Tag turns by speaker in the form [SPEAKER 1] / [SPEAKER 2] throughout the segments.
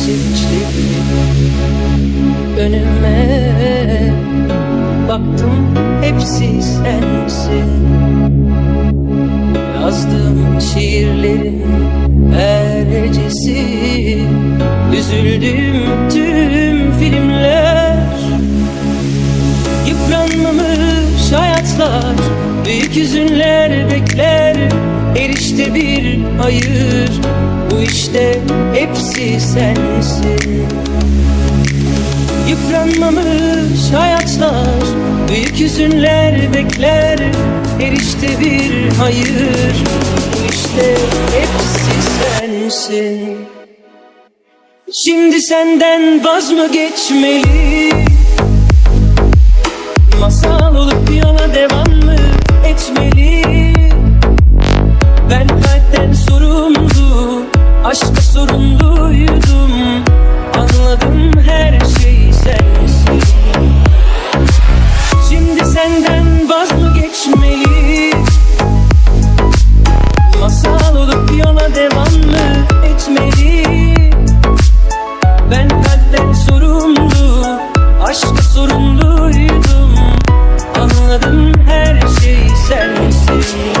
[SPEAKER 1] sevinçlerim önüme Baktım hepsi sensin. Yazdığım şiirlerin her hecesi Üzüldüğüm tüm filmler. Yıpranmamış hayatlar Büyük hüzünler bekler Erişte bir hayır Bu işte hepsi sensin. Yıpranmamış hayatlar Büyük hüzünler bekler. Erişte bir hayır Bu işte hepsi sensin. Şimdi senden vaz mı geçmeli Aşka sorumluydum. Anladım her şey sensin. Şimdi senden vaz mı geçmeli Masal olup yola devam mı etmeli Ben kalpten sorumlu Aşka sorumluydum. Anladım her şey sensin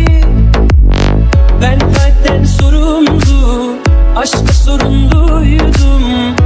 [SPEAKER 1] sorumlu Aşka sorumluydum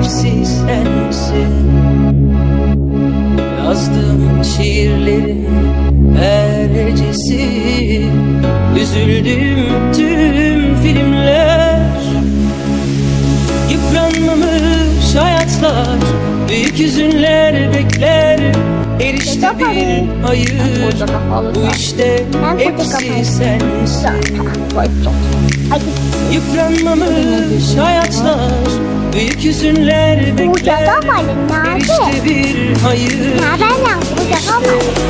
[SPEAKER 1] hepsi sensin. Yazdığım şiirlerin her hecesi Üzüldüğüm tüm filmler. Yıpranmamış hayatlar Büyük hüzünler bekler. Erişte bir hayır. Bu işte hepsi sensin. Yıpranmamış hayatlar Büyük hüzünler bekler Erişte bir hayır.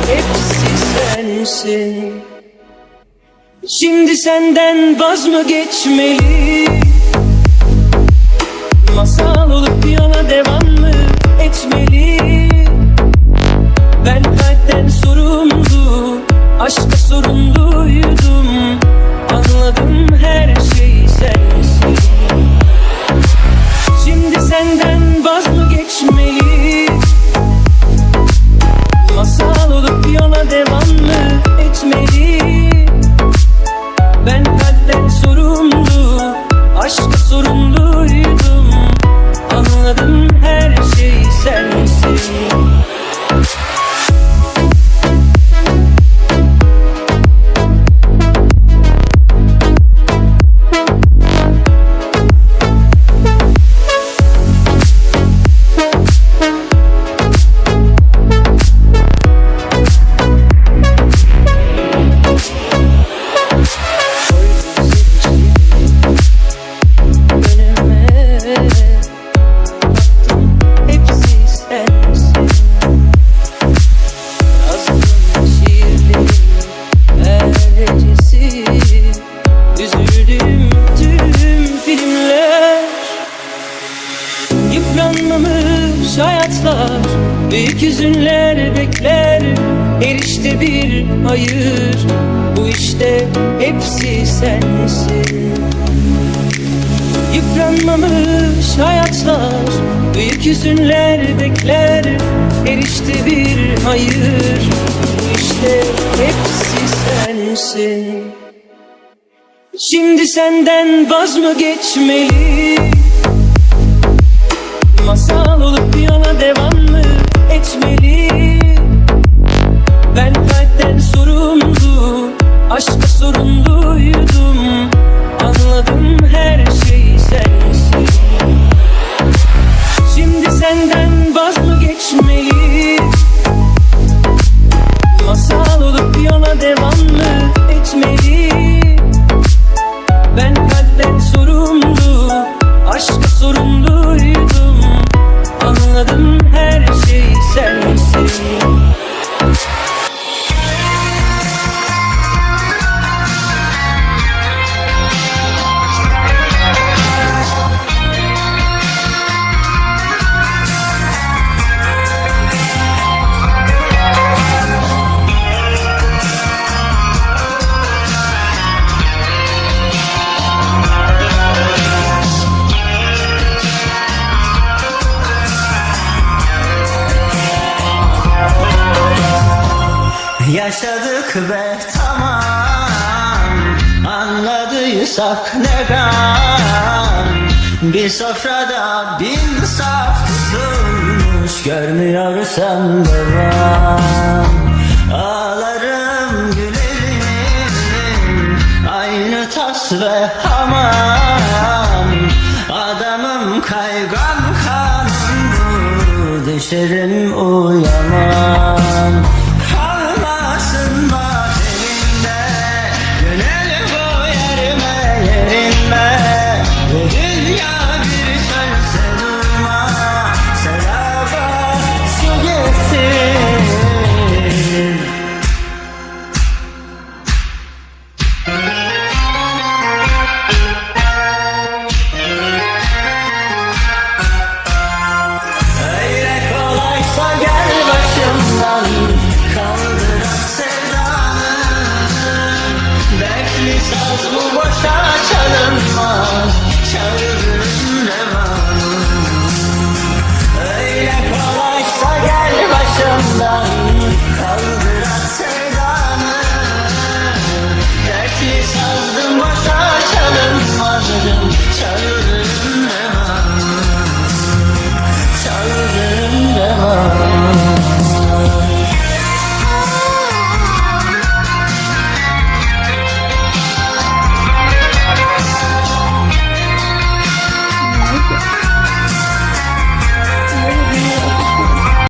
[SPEAKER 1] Hepsi sensin. Şimdi senden vaz mı geçmeli? Masal olup yola devam mı etmeli? Ben kalpten sorumlu Aşka sorumluydum. Anladım her şey hüzünler bekler Erişte bir hayır. Bu işte hepsi sensin. Yıpranmamış hayatlar Büyük hüzünler bekler Erişte bir hayır. Bu işte hepsi sensin. Şimdi senden vaz mı geçmeli
[SPEAKER 2] Tamam. Anladıysak ne gam? Bir sofrada bin saf tutulmuş Görmüyorsan devam Ağlarım gülerim Aynı tas ve hamam. Adamım kaygan kanım bu Düşerim